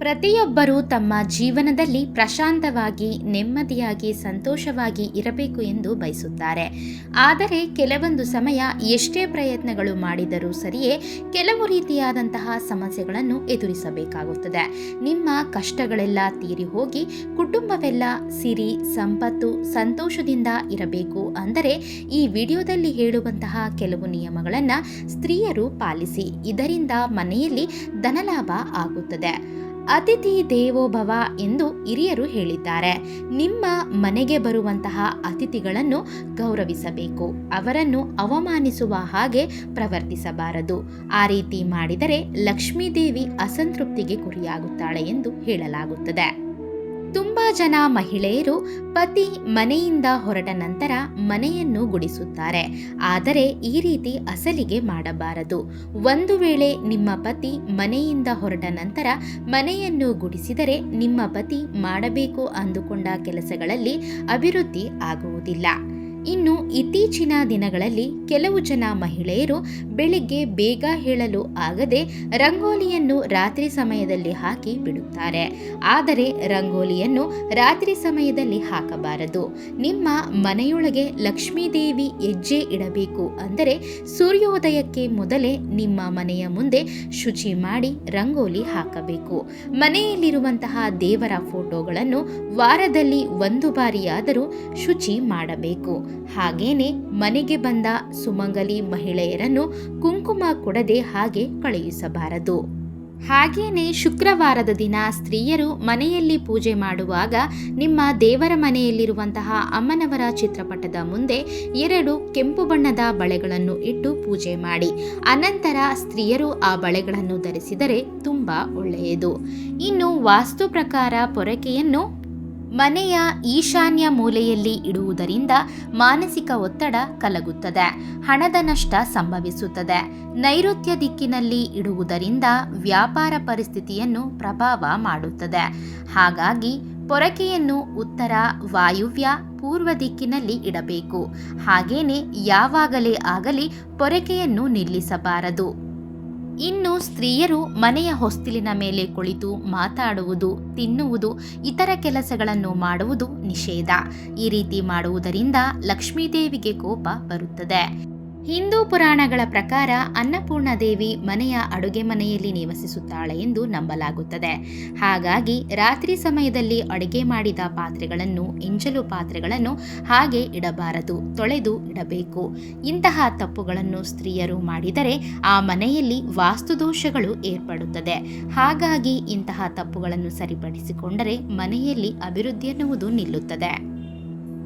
ಪ್ರತಿಯೊಬ್ಬರೂ ತಮ್ಮ ಜೀವನದಲ್ಲಿ ಪ್ರಶಾಂತವಾಗಿ, ನೆಮ್ಮದಿಯಾಗಿ, ಸಂತೋಷವಾಗಿ ಇರಬೇಕು ಎಂದು ಬಯಸುತ್ತಾರೆ. ಆದರೆ ಕೆಲವೊಂದು ಸಮಯ ಎಷ್ಟೇ ಪ್ರಯತ್ನಗಳು ಮಾಡಿದರೂ ಸರಿಯೇ ಕೆಲವು ರೀತಿಯಾದಂತಹ ಸಮಸ್ಯೆಗಳನ್ನು ಎದುರಿಸಬೇಕಾಗುತ್ತದೆ. ನಿಮ್ಮ ಕಷ್ಟಗಳೆಲ್ಲ ತೀರಿ ಹೋಗಿ ಕುಟುಂಬವೆಲ್ಲ ಸಿರಿ, ಸಂಪತ್ತು, ಸಂತೋಷದಿಂದ ಇರಬೇಕು ಅಂದರೆ ಈ ವಿಡಿಯೋದಲ್ಲಿ ಹೇಳುವಂತಹ ಕೆಲವು ನಿಯಮಗಳನ್ನು ಸ್ತ್ರೀಯರು ಪಾಲಿಸಿ, ಇದರಿಂದ ಮನೆಯಲ್ಲಿ ಧನಲಾಭ ಆಗುತ್ತದೆ. ಅತಿಥಿ ದೇವೋಭವ ಎಂದು ಹಿರಿಯರು ಹೇಳಿದ್ದಾರೆ. ನಿಮ್ಮ ಮನೆಗೆ ಬರುವಂತಹ ಅತಿಥಿಗಳನ್ನು ಗೌರವಿಸಬೇಕು. ಅವರನ್ನು ಅವಮಾನಿಸುವ ಹಾಗೆ ಪ್ರವರ್ತಿಸಬಾರದು. ಆ ರೀತಿ ಮಾಡಿದರೆ ಲಕ್ಷ್ಮೀದೇವಿ ಅಸಂತೃಪ್ತಿಗೆ ಗುರಿಯಾಗುತ್ತಾಳೆ ಎಂದು ಹೇಳಲಾಗುತ್ತದೆ. ಜನ ಮಹಿಳೆಯರು ಪತಿ ಮನೆಯಿಂದ ಹೊರಟ ನಂತರ ಮನೆಯನ್ನು ಗುಡಿಸುತ್ತಾರೆ. ಆದರೆ ಈ ರೀತಿ ಅಸಲಿಗೆ ಮಾಡಬಾರದು. ಒಂದು ವೇಳೆ ನಿಮ್ಮ ಪತಿ ಮನೆಯಿಂದ ಹೊರಟ ನಂತರ ಮನೆಯನ್ನು ಗುಡಿಸಿದರೆ ನಿಮ್ಮ ಪತಿ ಮಾಡಬೇಕು ಅಂದುಕೊಂಡ ಕೆಲಸಗಳಲ್ಲಿ ಅಭಿವೃದ್ಧಿ ಆಗುವುದಿಲ್ಲ. ಇನ್ನು ಇತ್ತೀಚಿನ ದಿನಗಳಲ್ಲಿ ಕೆಲವು ಜನ ಮಹಿಳೆಯರು ಬೆಳಿಗ್ಗೆ ಬೇಗ ಹೇಳಲು ಆಗದೆ ರಂಗೋಲಿಯನ್ನು ರಾತ್ರಿ ಸಮಯದಲ್ಲಿ ಹಾಕಿ ಬಿಡುತ್ತಾರೆ. ಆದರೆ ರಂಗೋಲಿಯನ್ನು ರಾತ್ರಿ ಸಮಯದಲ್ಲಿ ಹಾಕಬಾರದು. ನಿಮ್ಮ ಮನೆಯೊಳಗೆ ಲಕ್ಷ್ಮೀದೇವಿ ಹೆಜ್ಜೆ ಇಡಬೇಕು ಅಂದರೆ ಸೂರ್ಯೋದಯಕ್ಕೆ ಮೊದಲೇ ನಿಮ್ಮ ಮನೆಯ ಮುಂದೆ ಶುಚಿ ಮಾಡಿ ರಂಗೋಲಿ ಹಾಕಬೇಕು. ಮನೆಯಲ್ಲಿರುವಂತಹ ದೇವರ ಫೋಟೋಗಳನ್ನು ವಾರದಲ್ಲಿ ಒಂದು ಬಾರಿಯಾದರೂ ಶುಚಿ ಮಾಡಬೇಕು. ಹಾಗೇನೆ ಮನೆಗೆ ಬಂದ ಸುಮಂಗಲಿ ಮಹಿಳೆಯರನ್ನು ಕುಂಕುಮ ಕೊಡದೆ ಹಾಗೆ ಕಳುಹಿಸಬಾರದು. ಹಾಗೇನೆ ಶುಕ್ರವಾರದ ದಿನ ಸ್ತ್ರೀಯರು ಮನೆಯಲ್ಲಿ ಪೂಜೆ ಮಾಡುವಾಗ ನಿಮ್ಮ ದೇವರ ಮನೆಯಲ್ಲಿರುವಂತಹ ಅಮ್ಮನವರ ಚಿತ್ರಪಟದ ಮುಂದೆ ಎರಡು ಕೆಂಪು ಬಣ್ಣದ ಬಳೆಗಳನ್ನು ಇಟ್ಟು ಪೂಜೆ ಮಾಡಿ. ಅನಂತರ ಸ್ತ್ರೀಯರು ಆ ಬಳೆಗಳನ್ನು ಧರಿಸಿದರೆ ತುಂಬ ಒಳ್ಳೆಯದು. ಇನ್ನು ವಾಸ್ತು ಪ್ರಕಾರ ಪೊರಕೆಯನ್ನು ಮನೆಯ ಈಶಾನ್ಯ ಮೂಲೆಯಲ್ಲಿ ಇಡುವುದರಿಂದ ಮಾನಸಿಕ ಒತ್ತಡ ಕಲಗುತ್ತದೆ, ಹಣದ ನಷ್ಟ ಸಂಭವಿಸುತ್ತದೆ. ನೈಋತ್ಯ ದಿಕ್ಕಿನಲ್ಲಿ ಇಡುವುದರಿಂದ ವ್ಯಾಪಾರ ಪರಿಸ್ಥಿತಿಯನ್ನು ಪ್ರಭಾವ ಮಾಡುತ್ತದೆ. ಹಾಗಾಗಿ ಪೊರಕೆಯನ್ನು ಉತ್ತರ ವಾಯುವ್ಯ ಪೂರ್ವ ದಿಕ್ಕಿನಲ್ಲಿ ಇಡಬೇಕು. ಹಾಗೇನೆ ಯಾವಾಗಲೇ ಆಗಲಿ ಪೊರಕೆಯನ್ನು ನಿಲ್ಲಿಸಬಾರದು. ಇನ್ನು ಸ್ತ್ರೀಯರು ಮನೆಯ ಹೊಸ್ತಿಲಿನ ಮೇಲೆ ಕುಳಿತು ಮಾತಾಡುವುದು, ತಿನ್ನುವುದು, ಇತರ ಕೆಲಸಗಳನ್ನು ಮಾಡುವುದು ನಿಷೇಧ. ಈ ರೀತಿ ಮಾಡುವುದರಿಂದ ಲಕ್ಷ್ಮೀದೇವಿಗೆ ಕೋಪ ಬರುತ್ತದೆ. ಹಿಂದೂ ಪುರಾಣಗಳ ಪ್ರಕಾರ ಅನ್ನಪೂರ್ಣ ದೇವಿ ಮನೆಯ ಅಡುಗೆ ಮನೆಯಲ್ಲಿ ನಿವಸಿಸುತ್ತಾಳೆ ಎಂದು ನಂಬಲಾಗುತ್ತದೆ. ಹಾಗಾಗಿ ರಾತ್ರಿ ಸಮಯದಲ್ಲಿ ಅಡುಗೆ ಮಾಡಿದ ಪಾತ್ರೆಗಳನ್ನು ಇಂಜಲು ಪಾತ್ರೆಗಳನ್ನು ಹಾಗೆ ಇಡಬಾರದು, ತೊಳೆದು ಇಡಬೇಕು. ಇಂತಹ ತಪ್ಪುಗಳನ್ನು ಸ್ತ್ರೀಯರು ಮಾಡಿದರೆ ಆ ಮನೆಯಲ್ಲಿ ವಾಸ್ತುದೋಷಗಳು ಏರ್ಪಡುತ್ತದೆ. ಹಾಗಾಗಿ ಇಂತಹ ತಪ್ಪುಗಳನ್ನು ಸರಿಪಡಿಸಿಕೊಂಡರೆ ಮನೆಯಲ್ಲಿ ಅಭಿವೃದ್ಧಿ ಎನ್ನುವುದು ನಿಲ್ಲುತ್ತದೆ.